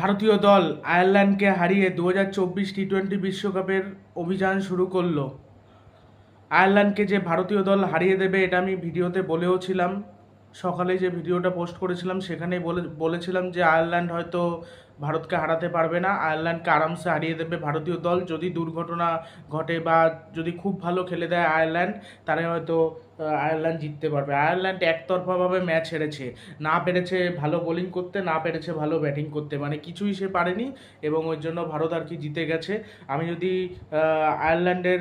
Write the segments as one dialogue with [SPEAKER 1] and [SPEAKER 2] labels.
[SPEAKER 1] ভারতীয় দল আয়ারল্যান্ডকে হারিয়ে দু হাজার চব্বিশ টি টোয়েন্টি বিশ্বকাপের অভিযান শুরু করল। আয়ারল্যান্ডকে যে ভারতীয় দল হারিয়ে দেবে, এটা আমি ভিডিওতে বলেওছিলাম। সকালে যে ভিডিওটা পোস্ট করেছিলাম, সেখানেই বলে, বলেছিলাম যে আয়ারল্যান্ড হয়তো ভারতকে হারাতে পারবে না, আয়ারল্যান্ডকে আরামসে হারিয়ে দেবে ভারতীয় দল। যদি দুর্ঘটনা ঘটে বা যদি খুব ভালো খেলে দেয় আয়ারল্যান্ড, তাহলে হয়তো আয়ারল্যান্ড জিততে পারবে। আয়ারল্যান্ড একতরফাভাবে ম্যাচ হেরেছে। না পেরেছে ভালো বোলিং করতে, না পেরেছে ভালো ব্যাটিং করতে। মানে কিছুই সে পারেনি এবং ওই জন্য ভারত আর কি জিতে গেছে। আমি যদি আয়ারল্যান্ডের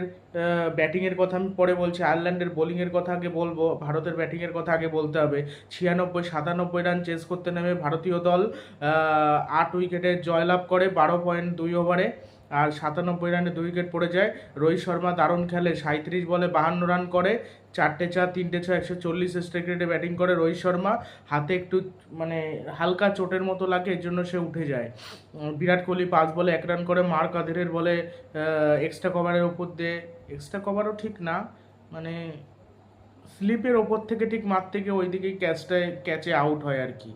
[SPEAKER 1] ব্যাটিংয়ের কথা আমি পরে বলছি, আয়ারল্যান্ডের বোলিংয়ের কথা আগে বলব, ভারতের ব্যাটিংয়ের কথা আগে বলতে হবে। ছিয়ানব্বই সাতানব্বই রান চেস করতে নেমে ভারতীয় দল আট জয়লাভ করে বারো পয়েন্ট দুই ওভারে আর সাতানব্বই রানে দুই উইকেট পড়ে যায়। রোহিত শর্মা দারুণ খেলে সাঁত্রিশ বলে বাহান্ন রান করে, চারটে চার, তিনটে ছয়, একশো চল্লিশ স্ট্রাইক রেটে ব্যাটিং করে রোহিত শর্মা। হাতে একটু মানে হালকা চোটের মতো লাগে, এর জন্য সে উঠে যায়। বিরাট কোহলি পাঁচ বলে এক রান করে, মার্ক আধেরের বলে এক্সট্রা কভারের ওপর দিয়ে এক্সট্রা কভারও ঠিক না মানে স্লিপের ওপর থেকে ঠিক মার থেকে ওই দিকেই ক্যাচটায় ক্যাচে আউট হয় আর কি।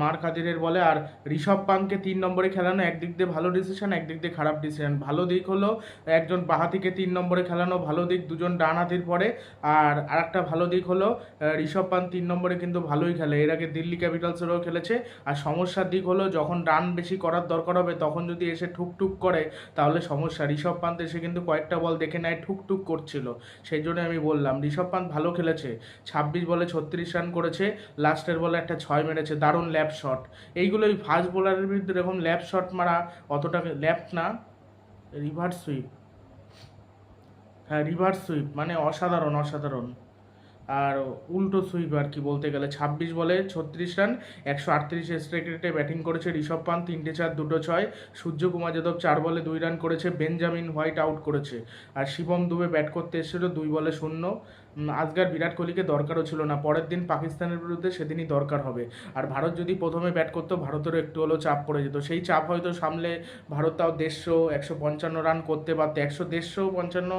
[SPEAKER 1] মার খাদিরের বলে। আর ঋষভ পান্তকে তিন নম্বরে খেলানো একদিক দিয়ে ভালো ডিসিশন একদিক দিয়ে খারাপ ডিসিশন ভালো দিক হলো একজন বাহাতিকে তিন নম্বরে খেলানো, ভালো দিক দুজন ডান হাতির পরে। আর আরেকটা ভালো দিক হলো ঋষভ পান্ত তিন নম্বরে কিন্তু ভালোই খেলে। এর আগে দিল্লি ক্যাপিটালসেরও খেলেছে। আর সমস্যার দিক হলো, যখন রান বেশি করার দরকার হবে, তখন যদি এসে ঠুকঠুক করে, তাহলে সমস্যা। ঋষভ পান্ত এসে কিন্তু কয়েকটা বল দেখে নেয়, ঠুকঠুক করছিল। সেই জন্য আমি বললাম, ঋষভ পান্ত ভালো খেলেছে। ছাব্বিশ বলে ছত্রিশ রান করেছে, লাস্টের বলে একটা ছয় মেরেছে। দারুণ ল্যাপ শট এইগুলো ওই ফাস্ট বোলারের বিরুদ্ধে এরকম ল্যাপ শট মারা অতটা ল্যাপ না রিভার্স সুইপ হ্যাঁ রিভার্স সুইপ মানে অসাধারণ অসাধারণ। আর উল্টো সুইপ আর কি বলতে গেলে, ছাব্বিশ বলে ছত্রিশ রান একশো আটত্রিশ স্ট্রাইক রেটে ব্যাটিং করেছে ঋষভ পান্ত, তিনটে চার, দুটো ছয়। সূর্যকুমার যাদব চার বলে দুই রান করেছে, বেঞ্জামিন হোয়াইট আউট করেছে। আর শিবম দুবে ব্যাট করতে এসেছিল দুই বলে শূন্য। উম, আজকের বিরাট কোহলিকে দরকারও ছিল না। পরের দিন পাকিস্তানের বিরুদ্ধে সেদিনই দরকার হবে। আর ভারত যদি প্রথমে ব্যাট করতো ভারতেরও একটু হলেও চাপ পড়ে যেত। সেই চাপ হয়তো সামলে ভারত তাও দেড়শো একশো পঞ্চান্ন রান করতে পারতো। একশো দেড়শো পঞ্চান্ন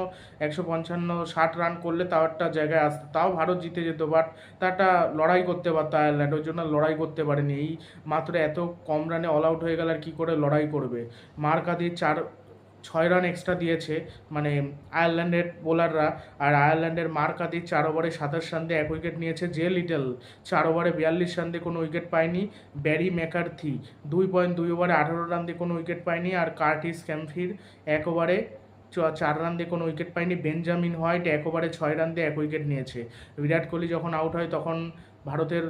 [SPEAKER 1] একশো পঞ্চান্ন ষাট রান করলে তাও একটা জায়গায় আসতো তাও ভারত জিতে যেত। বাট তা একটা লড়াই করতে পারতো আয়ারল্যান্ড ওই জন্য লড়াই করতে পারেনি। এই মাত্র এত কম রানে অল আউট হয়ে গেলে আর কী করে লড়াই করবে? মার্কাদি চার ছয় রান এক্সট্রা দিয়েছে মানে আয়ারল্যান্ডের বোলাররা আর আয়ারল্যান্ডের মার্কাদি চার ওভারে সাতাশ রান দিয়ে এক উইকেট নিয়েছে জে লিটল। চার ওভারে বিয়াল্লিশ রান দিয়ে কোনো উইকেট পায়নি। ব্যারি ম্যাকার্থি দুই পয়েন্ট দুই ওভারে আঠারো রান দিয়ে কোনো উইকেট পায়নি। আর কার্টিস ক্যাম্ফির এক ওভারে চার রান দিয়ে কোনো উইকেট পায়নি। বেঞ্জামিন হোয়াইট এক ওভারে ছয় রান দিয়ে এক উইকেট নিয়েছে। বিরাট কোহলি যখন আউট হয় তখন ভারতের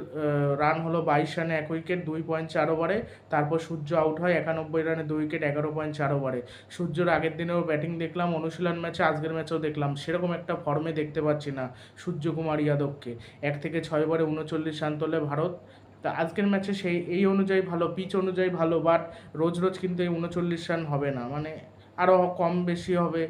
[SPEAKER 1] রান হলো বাইশ রানে এক উইকেট দুই পয়েন্ট চার ওভারে তারপর সূর্য আউট হয় একানব্বই রানে দুই উইকেট এগারো পয়েন্ট চার ওভারে সূর্যর আগের দিনেও ব্যাটিং দেখলাম, অনুশীলন ম্যাচে আজকের ম্যাচেও দেখলাম। সেরকম একটা ফর্মে দেখতে পাচ্ছি না সূর্যকুমার যাদবকে এক থেকে ছয় ওভারে উনচল্লিশ রান তোলে ভারত। তা আজকের ম্যাচে সেই, এই অনুযায়ী ভালো পিচ অনুযায়ী ভালো বাট রোজ রোজ কিন্তু এই উনচল্লিশ রান হবে না। মানে আরও কম বেশি হবে।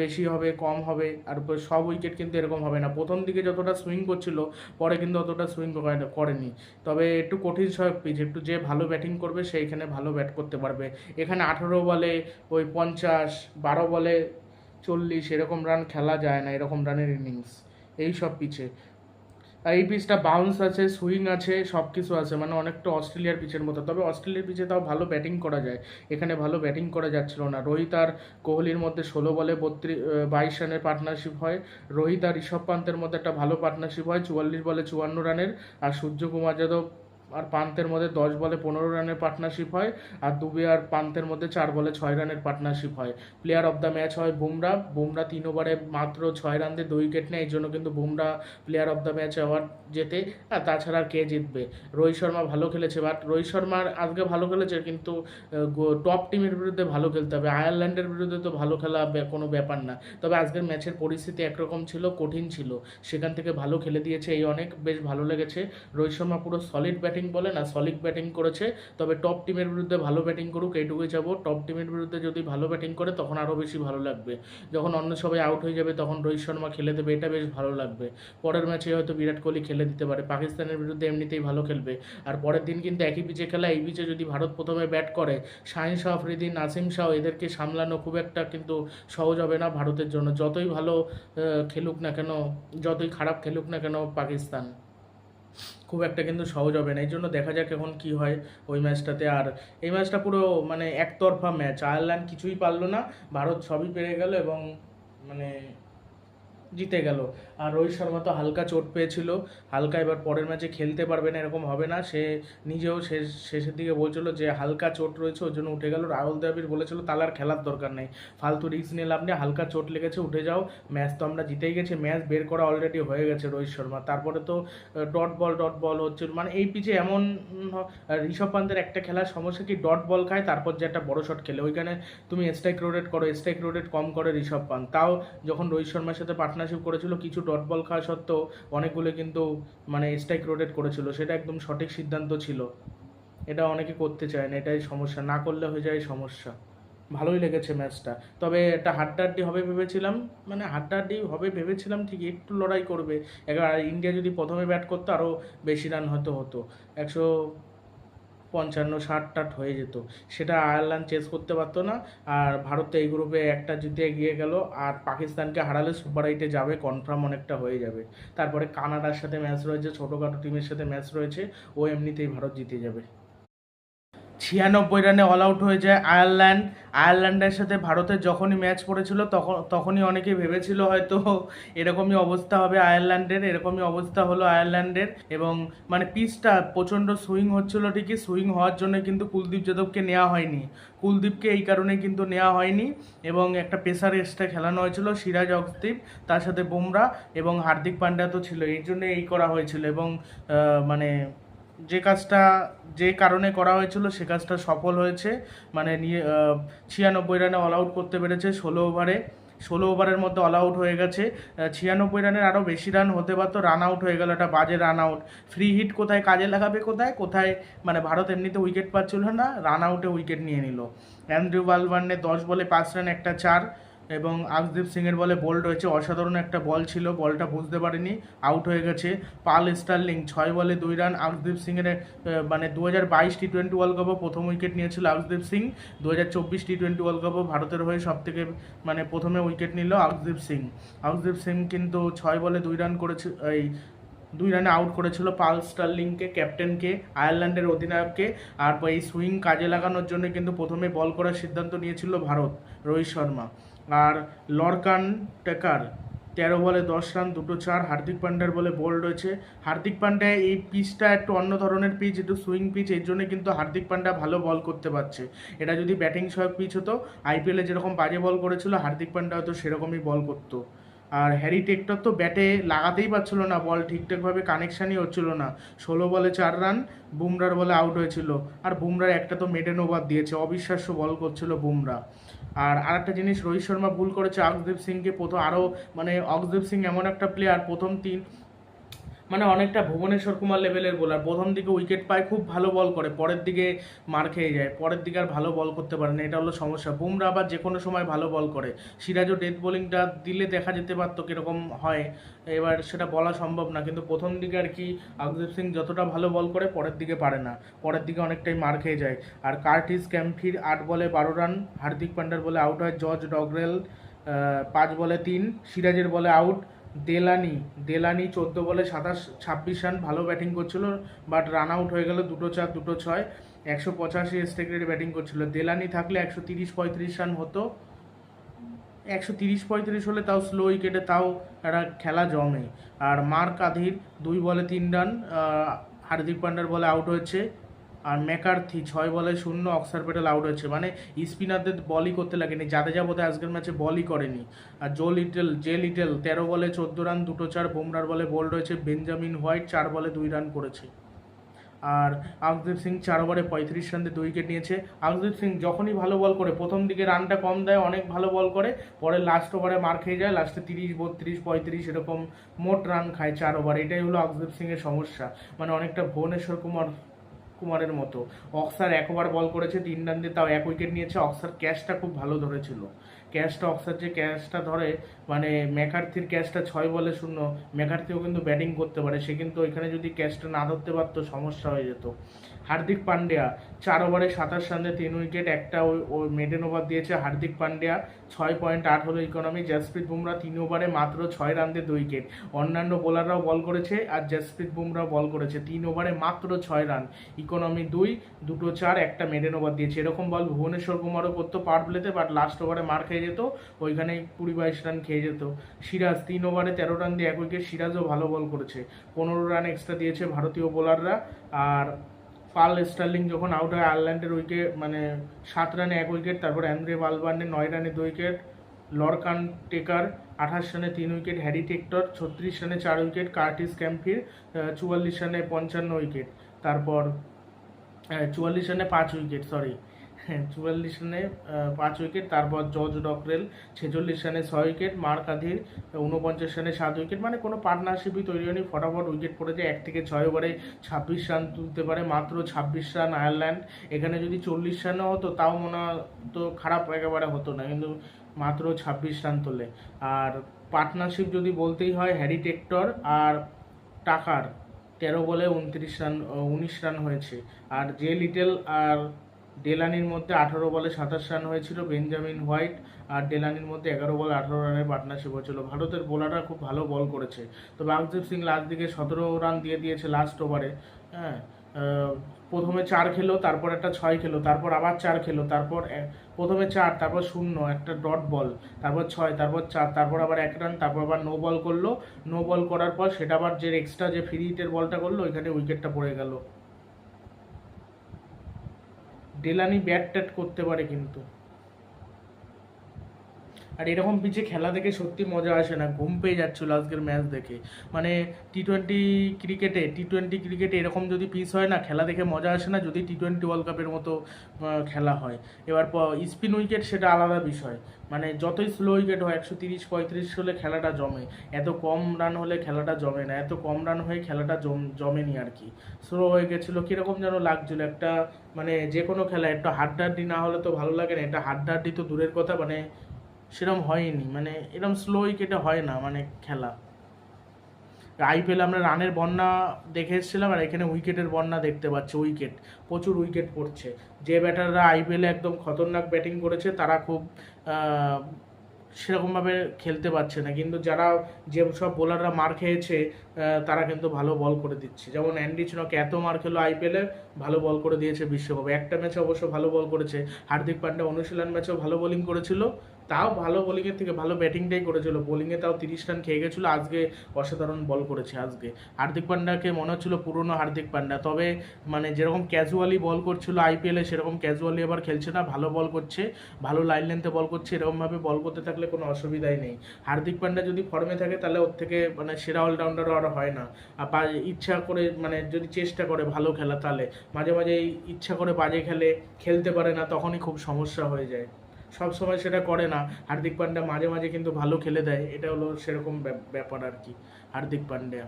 [SPEAKER 1] বেশি হবে, কম হবে, আর সব উইকেট কিন্তু এরকম হবে না। প্রথম দিকে যতটা সুইং করছিল, পরে কিন্তু অতটা সুইং করেনি। তবে একটু কঠিন সব পিচ একটু যে ভালো ব্যাটিং করবে সেইখানে ভালো ব্যাট করতে পারবে। এখানে আঠেরো বলে ওই পঞ্চাশ, বারো বলে চল্লিশ, এরকম রান খেলা যায় না, এরকম রানের ইনিংস এই সব পিচে এই পিচটা বাউন্স আছে সুইং আছে সব কিছু আছে মানে অনেকটা অস্ট্রেলিয়ার পিচের মতো। তবে অস্ট্রেলিয়ার পিচে তাও ভালো ব্যাটিং করা যায়। এখানে ভালো ব্যাটিং করা যাচ্ছিল না। রোহিত আর কোহলির মধ্যে ষোলো বলে বত্রিশ বাইশ রানের পার্টনারশিপ হয়। রোহিত আর ঋষভ পান্তের মধ্যে একটা ভালো পার্টনারশিপ হয়, চুয়াল্লিশ বলে চুয়ান্ন রানের। আর সূর্যকুমার যাদব আর পান্তের মধ্যে দশ বলে পনেরো রানের পার্টনারশিপ হয়, আর দুবে আর পান্তের মধ্যে চার বলে ছয় রানের পার্টনারশিপ হয়। প্লেয়ার অফ দ্য ম্যাচ হয় বুমরা বুমরা তিন ওভারে মাত্র ছয় রান দিয়ে দুই উইকেট নেয়, এই জন্য কিন্তু Bumrah player of the match award জেতে, আর তাছাড়া আর কে জিতবে? রোহিত শর্মা ভালো খেলেছে বাট রোহিত শর্মার আজকে ভালো খেলেছে, কিন্তু টপ টিমের বিরুদ্ধে ভালো খেলতে হবে। আয়ারল্যান্ডের বিরুদ্ধে তো ভালো খেলা কোনো ব্যাপার না। তবে আজকের ম্যাচের পরিস্থিতি একরকম ছিল, কঠিন ছিল। সেখান থেকে ভালো খেলে দিয়েছে এই অনেক, বেশ ভালো লেগেছে। রোহিত শর্মা পুরো সলিড ব্যাটিং বলে না সলিড ব্যাটিং করেছে। তবে টপ টিমের বিরুদ্ধে ভালো ব্যাটিং করুক, এইটুকুই যাব টপ টিমের বিরুদ্ধে যদি ভালো ব্যাটিং করে, তখন আরও বেশি ভালো লাগবে। যখন অন্য সবাই আউট হয়ে যাবে, তখন রোহিত শর্মা খেলে দেবে, এটা বেশ ভালো লাগবে। পরের ম্যাচে হয়তো বিরাট কোহলি খেলে দিতে পারে। পাকিস্তানের বিরুদ্ধে এমনিতেই ভালো খেলবে। আর পরের দিন কিন্তু একই পিচে খেলা, এই পিচে যদি ভারত প্রথমে ব্যাট করে, শাহিন শাহ আফ্রিদি নাসিম শাহ, এদেরকে সামলানো খুব একটা কিন্তু সহজ হবে না ভারতের জন্য। যতই ভালো খেলুক না কেন, যতই খারাপ খেলুক না কেন পাকিস্তান। খুব একটা কিন্তু সহজ হবে না। এই জন্য দেখা যাক এখন কি হয় ওই ম্যাচটাতে। আর এই ম্যাচটা পুরো মানে একতরফা ম্যাচ। আয়ারল্যান্ড কিছুই পারল না। ভারত সবই পেরে গেল এবং মানে জিতে গেল। আর রোহিত শর্মা তো হালকা চোট পেয়েছিল। হালকা এবার পরের ম্যাচে খেলতে পারবে না, এরকম হবে না। সে নিজেও শেষ, শেষের দিকে বলছিল যে হালকা চোট রয়েছে ওর জন্য উঠে গেল। রাহুল দ্রাবিড় বলেছিল, তাহলে আর খেলার দরকার নেই। ফালতু রিস্ক নিয়ে লাভ নেই, হালকা চোট লেগেছে, উঠে যাও। ম্যাচ তো আমরা জিতেই গেছি, ম্যাচ বের করা অলরেডি হয়ে গেছে রোহিত শর্মা। তারপরে তো ডট বল ডট বল হচ্ছে মানে এই পিচে এমন ঋষভ পান্তের একটা খেলার সমস্যা কি? ডট বল খায়, তারপর যে একটা বড় শট খেলে। ওইখানে তুমি স্ট্রাইক রোটেট করো স্ট্রাইক রোটেট কম করে ঋষভ পান্ত। তাও যখন রোহিত শর্মার সাথে পার্টনারশিপ করেছিল, কিছু ডট বল খাওয়া সত্ত্বেও অনেকগুলো কিন্তু মানে স্ট্রাইক রোটেট করেছিল, সেটা একদম সঠিক সিদ্ধান্ত ছিল। এটা অনেকে করতে চায় না, এটাই সমস্যা, না করলে হয়ে যায় সমস্যা। ভালোই লেগেছে ম্যাচটা তবে একটা হাড্ডাহাড্ডি হবে ভেবেছিলাম মানে হাড্ডাহাড্ডি হবে ভেবেছিলাম ঠিক একটু লড়াই করবে। এবার ইন্ডিয়া যদি প্রথমে ব্যাট করতো আরও বেশি রান হয়তো হতো। একশো পঞ্চান্ন ষাট টাট হয়ে যেত। সেটা আয়ারল্যান্ড চেস করতে পারতো না। আর ভারত এই গ্রুপে একটা জিতে গিয়ে গেল। আর পাকিস্তানকে হারালে সুপার এইটে যাবে কনফার্ম অনেকটা হয়ে যাবে। তারপরে কানাডার সাথে ম্যাচ রয়েছে, ছোটোখাটো টিমের সাথে ম্যাচ রয়েছে। ও এমনিতেই ভারত জিতে যাবে। ছিয়ানব্বই রানে অল আউট হয়ে যায় আয়ারল্যান্ড। আয়ারল্যান্ডের সাথে ভারতের যখনই ম্যাচ পড়েছিল তখন তখনই অনেকে ভেবেছিল হয়তো এরকমই অবস্থা হবে আয়ারল্যান্ডের, এরকমই অবস্থা হলো আয়ারল্যান্ডের। এবং মানে পিচটা প্রচণ্ড সুইং হচ্ছিল ঠিকই সুইং হওয়ার জন্য কিন্তু কুলদীপ যাদবকে নেওয়া হয়নি। কুলদীপকে এই কারণে কিন্তু নেওয়া হয়নি এবং একটা পেসার এক্সট্রা খেলানো হয়েছিল সিরাজ অক্সদীপ তার সাথে বুমরা এবং হার্দিক পান্ডিয়া তো ছিল, এই জন্য এই করা হয়েছিল এবং মানে যে কাজটা, যে কারণে করা হয়েছিল সে কাজটা সফল হয়েছে। মানে নিয়ে ছিয়ানব্বই রানে অল আউট করতে পেরেছে, ষোলো ওভারে, ষোলো ওভারের মধ্যে অল আউট হয়ে গেছে। ছিয়ানব্বই রানের আরও বেশি রান হতে পারতো রান আউট হয়ে গেল, একটা বাজে রান আউট ফ্রি হিট কোথায়, কাজে লাগাবে কোথায়? কোথায়? মানে ভারত এমনিতে উইকেট পাচ্ছিল না রান আউটে উইকেট নিয়ে নিল। অ্যান্ড্রু ওয়ালবার্নে দশ বলে পাঁচ রান একটা চার। এবং আকদীপ সিংয়ের বলে বোল্ড হয়েছে। অসাধারণ একটা বল ছিল বলটা বুঝতে পারেনি আউট হয়ে গেছে। পাল স্টার্লিং, ছয় বলে দুই রান আকদীপ সিংয়ের মানে দু হাজার বাইশ টি টোয়েন্টি ওয়ার্ল্ড কাপও প্রথম উইকেট নিয়েছিল আকদীপ সিং। দু হাজার চব্বিশ টি টোয়েন্টি ওয়ার্ল্ড কাপও ভারতের হয়ে সব থেকে মানে প্রথমে উইকেট নিল আকদীপ সিং। আকদীপ সিং কিন্তু ছয় বলে দুই রান করেছে, এই, দুই রানে আউট করেছিল পাল স্টার্লিংকে, ক্যাপ্টেনকে, আয়ারল্যান্ডের অধিনায়ককে। আর এই সুইং কাজে লাগানোর জন্য কিন্তু প্রথমে বল করার সিদ্ধান্ত নিয়েছিল ভারত, রোহিত শর্মা। আর লরকান টেকার, তেরো বলে দশ রান, দুটো চার, হার্দিক পান্ড্যার বলে বোল্ড রয়েছে। হার্দিক পান্ড্যা এই পিচটা একটু অন্য ধরনের পিচ একটু সুইং পিচ এর জন্য কিন্তু হার্দিক পান্ড্যা ভালো বল করতে পারছে। এটা যদি ব্যাটিং সহায়ক পিচ হতো আইপিএলে যেরকম বাজে বল করেছিল, হার্দিক পান্ড্যা হয়তো সেরকমই বল করতো। আর হ্যারি টেক্টর তো ব্যাটে লাগাতেই পারছিল না বল ঠিকঠাকভাবে কানেকশানই হচ্ছিল না। ষোলো বলে চার রান, বুমরার বলে আউট হয়েছিল। আর বুমরার একটা তো মেডেন ওভার দিয়েছে, অবিশ্বাস্য বল করছিল বুমরা। আর আরেকটা জিনিস, রোহিত শর্মা ভুল করেছে, অক্সদীপ সিংকে প্রথম আরও মানে অক্সদীপ সিং এমন একটা প্লেয়ার প্রথম তিন মানে অনেকটা ভুবনেশ্বর কুমার লেভেলের বোলার প্রথম দিকে উইকেট পায়, খুব ভালো বল করে। পরের দিকে মার খেয়ে যায়। পরের দিকে আর ভালো বল করতে পারে না, এটা হলো সমস্যা। বুমরা আবার যে কোনো সময় ভালো বল করে। সিরাজও ডেথ বোলিংটা দিলে দেখা যেতে পারতো কীরকম হয়। এবার সেটা বলা সম্ভব না, কিন্তু প্রথম দিকে আর কি আকদীপ সিং যতটা ভালো বল করে, পরের দিকে পারে না। পরের দিকে অনেকটাই মার খেয়ে যায়। আর কার্টিস ক্যাম্পির আট বলে বারো রান হার্দিক পান্ডার বলে আউট হয়, জর্জ ডগরেল পাঁচ বলে তিন, সিরাজের বলে আউট দেলানি। দেলানি চোদ্দ বলে সাতাশ, ছাব্বিশ রান ভালো ব্যাটিং করছিল, বাট রান আউট হয়ে গেল দুটো চার, দুটো ছয়। একশো পঁচাশি স্ট্রাইক রেটে ব্যাটিং করছিল। দেলানি থাকলে একশো তিরিশ পঁয়ত্রিশ রান হতো। একশো তিরিশ পঁয়ত্রিশ হলে তাও স্লো উইকেটে তাও একটা খেলা জমে। আর মার্ক আধির দুই বলে তিন রান হার্দিক পান্ডার বলে আউট হয়েছে। আর ম্যাকার্থি ছয় বলে শূন্য, অক্সার পেটেল আউট হয়েছে। মানে স্পিনারদের বলই করতে লাগেনি। জাদেজা বোধহয় আজকের ম্যাচে বলই করেনি। আর জো লিটেল, জে লিটেল তেরো বলে চোদ্দ রান, দুটো চার বুমরার বলে বোল্ড হয়েছে। বেঞ্জামিন হোয়াইট চার বলে দুই রান করেছে। আর আকদীপ সিং চার ওভারে পঁয়ত্রিশ রান দিয়ে দুই উইকেট নিয়েছে। আকদীপ সিং যখনই ভালো বল করে, প্রথম দিকে রানটা কম দেয়, অনেক ভালো বল করে, পরে লাস্ট ওভারে মার খেয়ে যায় লাস্টে তিরিশ, বত্রিশ, পঁয়ত্রিশ এরকম মোট রান খায় চার ওভার। এটাই হলো আকদীপ সিংয়ের সমস্যা। মানে অনেকটা ভুবনেশ্বর কুমার কুমারের মতো। অক্সার একবার বল করেছে, তিন রান দিয়ে তাও এক উইকেট নিয়েছে। অক্সার ক্যাচটা খুব ভালো ধরেছিল। ক্যাচটা, অক্সার যে ক্যাচটা ধরে মানে ম্যাকার্থির ক্যাচটা ছয় বলে শূন্য ম্যাকার্থিও কিন্তু ব্যাটিং করতে পারে, সে কিন্তু ওইখানে যদি ক্যাচটা না ধরতে পারতো সমস্যা হয়ে যেত। হার্দিক পান্ডিয়া, চার ওভারে সাতাশ রানে তিন উইকেট একটা ওই মেডেন ওভার দিয়েছে হার্দিক পান্ডিয়া, ছয় পয়েন্ট আট হলো ইকোনমি জাসপ্রীত বুমরা তিন ওভারে মাত্র ছয় রান দিয়ে দুই উইকেট অন্যান্য বোলাররাও বল করেছে আর জাসপ্রীত বুমরাও বল করেছে, তিন ওভারে মাত্র ছয় রান। ইকোনমি দুই, দুটো চার, একটা মেডেন ওভার দিয়েছে। এরকম বল ভুবনেশ্বর কুমারও করতো পাওয়ার প্লেতে বাট লাস্ট ওভারে মার খেয়ে যেত ওইখানে কুড়ি বাইশ রান খেয়ে যেত। সিরাজ তিন ওভারে তেরো রান দিয়ে এক উইকেট। সিরাজও ভালো বল করেছে। পনেরো রান এক্সট্রা দিয়েছে ভারতীয় বোলাররা। আর পাল স্টার্লিং যখন আউট হয়, আয়ারল্যান্ডের উইকেট মানে সাত রানে এক উইকেট, তারপর অ্যান্দ্রে বালবার্নে নয় রানে দুই উইকেট, লরকান টেকার আঠাশ রানে তিন উইকেট, হ্যারি টেক্টর ছত্রিশ রানে চার উইকেট, কার্টিস ক্যাম্পির চুয়াল্লিশ রানে পঞ্চান্ন উইকেট, তারপর চুয়াল্লিশ রানে পাঁচ উইকেট সরি চুয়াল্লিশ রানে পাঁচ উইকেট, তারপর জর্জ ডকরেল ছেচল্লিশ রানে ছয় উইকেট, মার্ক আধির উনপঞ্চাশ রানে সাত উইকেট মানে কোনো পার্টনারশিপই তৈরি হয়নি। ফটাফট উইকেট পড়েছে এক থেকে ছয় ওভারে, ছাব্বিশ রান তুলতে পারে মাত্র ছাব্বিশ রান আয়ারল্যান্ড। এখানে যদি চল্লিশ রানও হতো, তাও মনে তো খারাপ একেবারে হতো না, কিন্তু মাত্র ছাব্বিশ রান তোলে। আর পার্টনারশিপ যদি বলতেই হয়, হ্যারি টেক্টর আর টাকার, তেরো বলে উনত্রিশ রান, উনিশ রান হয়েছে। আর জে লিটেল আর ডেলানির মধ্যে আঠারো বলে সাতাশ রান হয়েছিল বেঞ্জামিন হোয়াইট, আর ডেলানির মধ্যে এগারো বলে আঠারো রানের পার্টনারশিপ হয়েছিল ভারতের বোলাররা খুব ভালো বল করেছে। তো আকদীপ সিং লাস্ট দিকে সতেরো রান দিয়ে দিয়েছে লাস্ট ওভারে। হ্যাঁ প্রথমে চার খেলো, তারপর একটা ছয় খেলো, তারপর আবার চার খেলো, তারপর প্রথমে চার, তারপর শূন্য, একটা ডট বল, তারপর ছয়, তারপর চার, তারপর আবার এক রান, তারপর আবার নো বল করল। নো বল করার পর সেটা আবার যে এক্সট্রা যে ফ্রি হিটের বলটা করল, ওইখানে উইকেটটা পড়ে গেল। ডেলানি ব্যাট ট্যাট করতে পারে কিন্তু। আর এরকম পিচে খেলা দেখে সত্যি মজা আসে না, ঘুম পেয়ে যাচ্ছিল আজকের ম্যাচ দেখে। মানে টি টোয়েন্টি ক্রিকেটে টি টোয়েন্টি ক্রিকেটে এরকম যদি পিচ হয় না, খেলা দেখে মজা আসে না যদি টি টোয়েন্টি ওয়ার্ল্ড কাপের মতো খেলা হয়। এবার স্পিন উইকেট সেটা আলাদা বিষয়। মানে যতই স্লো উইকেট হয় একশো তিরিশ, পঁয়ত্রিশ হলে খেলাটা জমে। এত কম রান হলে খেলাটা জমে না। এত কম রান হয়ে খেলাটা জম, জমেনি আর কি। স্লো হয়ে গেছিল, কীরকম যেন লাগছিল একটা মানে যে কোনো খেলা একটা হাড্ডাহাড্ডি না হলে তো ভালো লাগে না এটা হাড্ডাহাড্ডি তো দূরের কথা মানে সেরকম হয়নি মানে এরকম স্লো উইকেটে হয় না মানে খেলা। আইপিএল আমরা রানের বন্যা দেখে এসেছিলাম, আর এখানে উইকেটের বন্যা দেখতে পাচ্ছি, উইকেট, প্রচুর উইকেট পড়ছে। যে ব্যাটাররা আইপিএলে একদম খতরনাক ব্যাটিং করেছে, তারা খুব সেরকমভাবে খেলতে পারছে না। কিন্তু যারা যে সব বোলাররা মার খেয়েছে তারা কিন্তু ভালো বল করে দিচ্ছে। যেমন অ্যান্ডি চিনক এত মার খেলো আইপিএলে ভালো বল করে দিয়েছে বিশ্বকাপে। একটা ম্যাচে অবশ্য ভালো বল করেছে। হার্দিক পান্ডা অনুশীলন ম্যাচেও ভালো বোলিং করেছিল। তাও ভালো বোলিংয়ের থেকে ভালো ব্যাটিংটাই করেছিল। বোলিংয়ে তাও তিরিশ রান খেয়ে গেছিল, আজকে অসাধারণ বল করেছে আজকে। হার্দিক পান্ডাকে মনে হচ্ছিল পুরনো হার্দিক পান্ডা, তবে মানে যেরকম ক্যাজুয়ালি বল করছিল আইপিএলে সেরকম ক্যাজুয়ালি আবার খেলছে না, ভালো বল করছে, ভালো লাইন লেন্থে বল করছে, এরকমভাবে বল করতে থাকলে কোনো অসুবিধাই নেই। হার্দিক পান্ডা যদি ফর্মে থাকে, তাহলে ওর থেকে মানে সেরা অলরাউন্ডারও আর হয় না। আর ইচ্ছা করে মানে যদি চেষ্টা করে ভালো খেলা তাহলে, মাঝে মাঝে ইচ্ছা করে বাজে খেলে, খেলতে পারে না, তখনই খুব সমস্যা হয়ে যায়। সব সময় সেটা করে না। হার্দিক পান্ডা মাঝে মাঝে কিন্তু ভালো খেলে দেয়। এটা হলো সেরকম ব্যাপ- ব্যাপার আর কি, হার্দিক পান্ডে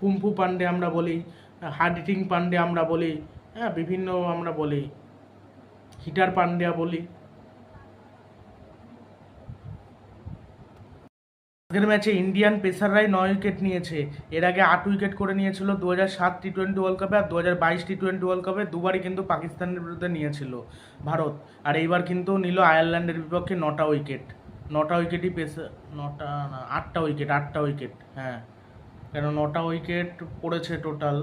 [SPEAKER 1] কুম্পু পান্ডে আমরা বলি হার্ড হিটিং পান্ডে আমরা বলি হ্যাঁ বিভিন্ন আমরা বলি। হিটার পান্ডিয়া বলি। আজকের ম্যাচে ইন্ডিয়ান পেসাররাই নয় উইকেট নিয়েছে। এর আগে আট উইকেট করে নিয়েছিল দু হাজার সাত টি টোয়েন্টি ওয়ার্ল্ড কাপে আর দু হাজার বাইশ টি টোয়েন্টি ওয়ার্ল্ড কাপে দুবারই কিন্তু পাকিস্তানের বিরুদ্ধে নিয়েছিল ভারত। আর এইবার কিন্তু নিল আয়ারল্যান্ডের বিপক্ষে নটা উইকেট। নটা উইকেটই পেসার নটা না, আটটা উইকেট আটটা উইকেট হ্যাঁ। কেন নটা উইকেট পড়েছে টোটাল।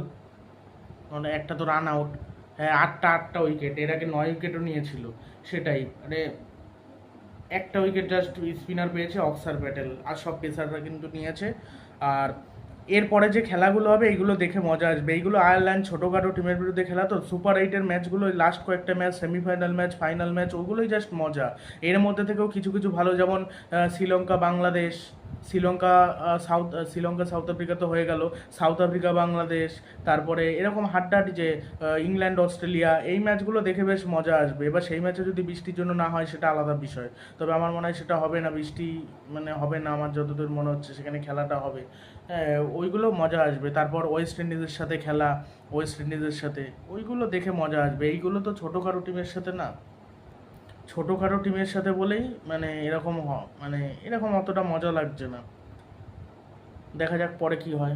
[SPEAKER 1] মানে একটা তো রান আউট হ্যাঁ আটটা আটটা উইকেট। এর আগে নয় উইকেটও নিয়েছিল। সেটাই। মানে একটা উইকেট জাস্ট স্পিনার পেয়েছে অক্সার প্যাটেল আর সব পেসাররা কিন্তু নিয়েছে। আর এরপরে যে খেলাগুলো হবে এইগুলো দেখে মজা আসবে। এইগুলো আয়ারল্যান্ড ছোটোখাটো টিমের বিরুদ্ধে খেলা, তো সুপার এইটের ম্যাচগুলো লাস্ট কয়েকটা match semifinal match final match ওগুলোই জাস্ট মজা। এর মধ্যে থেকেও কিছু কিছু ভালো, যেমন Sri Lanka, Bangladesh Sri Lanka south Sri Lanka, south Africa তো হয়ে গেল। সাউথ আফ্রিকা, বাংলাদেশ, তারপরে এরকম হাড্ডাহাড্ডি যে ইংল্যান্ড, অস্ট্রেলিয়া, এই ম্যাচগুলো দেখে বেশ মজা আসবে। এবার সেই ম্যাচে যদি বৃষ্টির জন্য না হয়, সেটা আলাদা বিষয়। তবে আমার মনে হয় সেটা হবে না। বৃষ্টি মানে হবে না। আমার যতদূর মনে হচ্ছে, সেখানে খেলাটা হবে। ওইগুলো মজা আসবে। তারপর ওয়েস্ট ইন্ডিজের সাথে খেলা, ওয়েস্ট ইন্ডিজের সাথে, ওইগুলো দেখে মজা আসবে। এইগুলো তো ছোটোখাটো টিমের সাথে না। ছোটোখাটো টিমের সাথে বলেই মানে এরকম মানে এরকম অতটা মজা লাগছে না। দেখা যাক পরে কি হয়।